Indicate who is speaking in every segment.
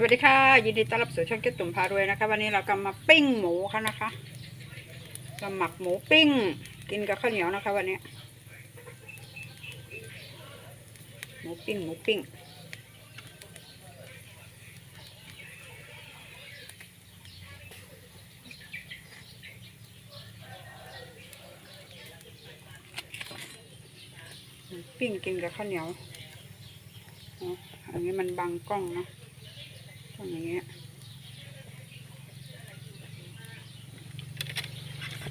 Speaker 1: สวัสดีค่ะ ยินดีต้อนรับสู่ช่องเก็ตตุ่มพารวยนะคะ วันนี้เรากำมาปิ้งหมูค่ะนะคะเราหมักหมูปิ้ง กินกับข้าวเหนียวนะคะ วันนี้ หมูปิ้งหมูปิ้งปิ้งกินกับข้าวเหนียวอันนี้มันบังกล้องเนอะ ต้องอย่างเงี้ย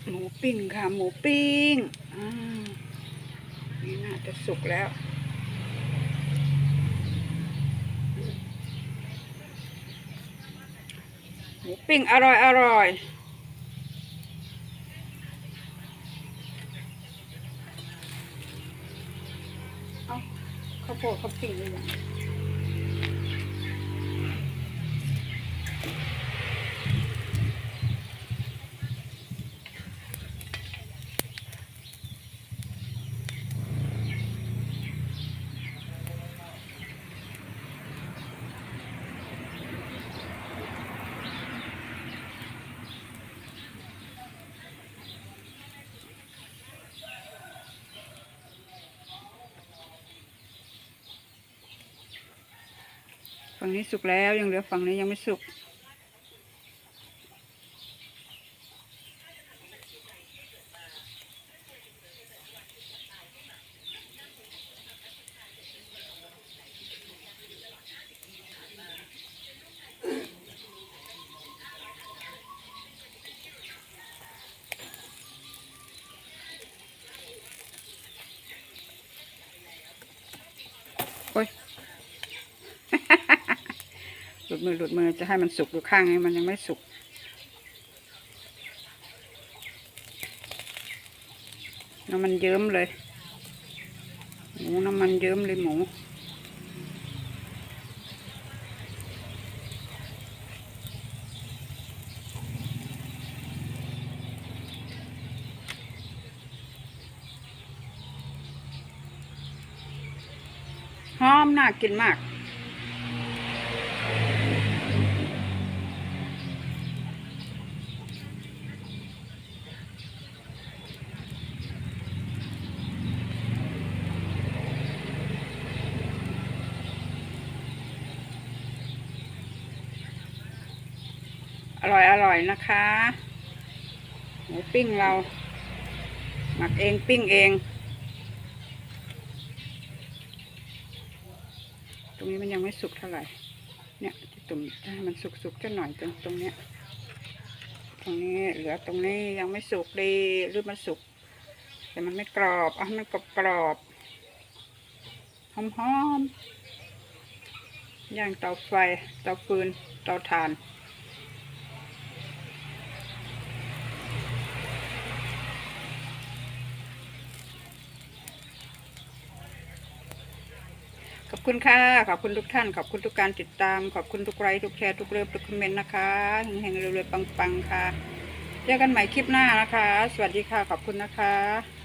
Speaker 1: หมูปิ้งค่ะ หมูปิ้งอ่านี่น่าจะสุกแล้ว หมูปิ้งอร่อยอร่อยเอาข้าวโพดข้าวปิ้งหรือยัง ฝั่งนี้สุกแล้วยังเหลือฝั่งนี้ยังไม่สุก โอ้ย หลุดมือหลุดมือจะให้มันสุกอยู่ข้างนี้มันยังไม่สุกน้ำมันเยิ้มเลย หมูน้ำมันเยิ้มเลยหมู หอมน่ากินมาก ร่อยอร่อยนะคะ หมูปิ้งเรา หมักเองปิ้งเอง ตรงนี้มันยังไม่สุกเท่าไหร่ เนี่ยตุ่มให้มันสุกๆจะหน่อยตรงตรงเนี้ย ตรงนี้เหลือตรงนี้ยังไม่สุกดีหรือมันสุก แต่มันไม่กรอบเอาให้มันกรอบกรอบๆหอมๆย่างเตาไฟเตาฟืนเตาถ่าน ขอบคุณค่ะ ขอบคุณทุกท่าน ขอบคุณทุกการติดตาม ขอบคุณทุกไลค์ทุกแชร์ทุกเลิฟทุกคอมเมนต์นะคะแห่งๆเร็วๆปังๆค่ะ เจอกันใหม่คลิปหน้านะคะ สวัสดีค่ะ ขอบคุณนะคะ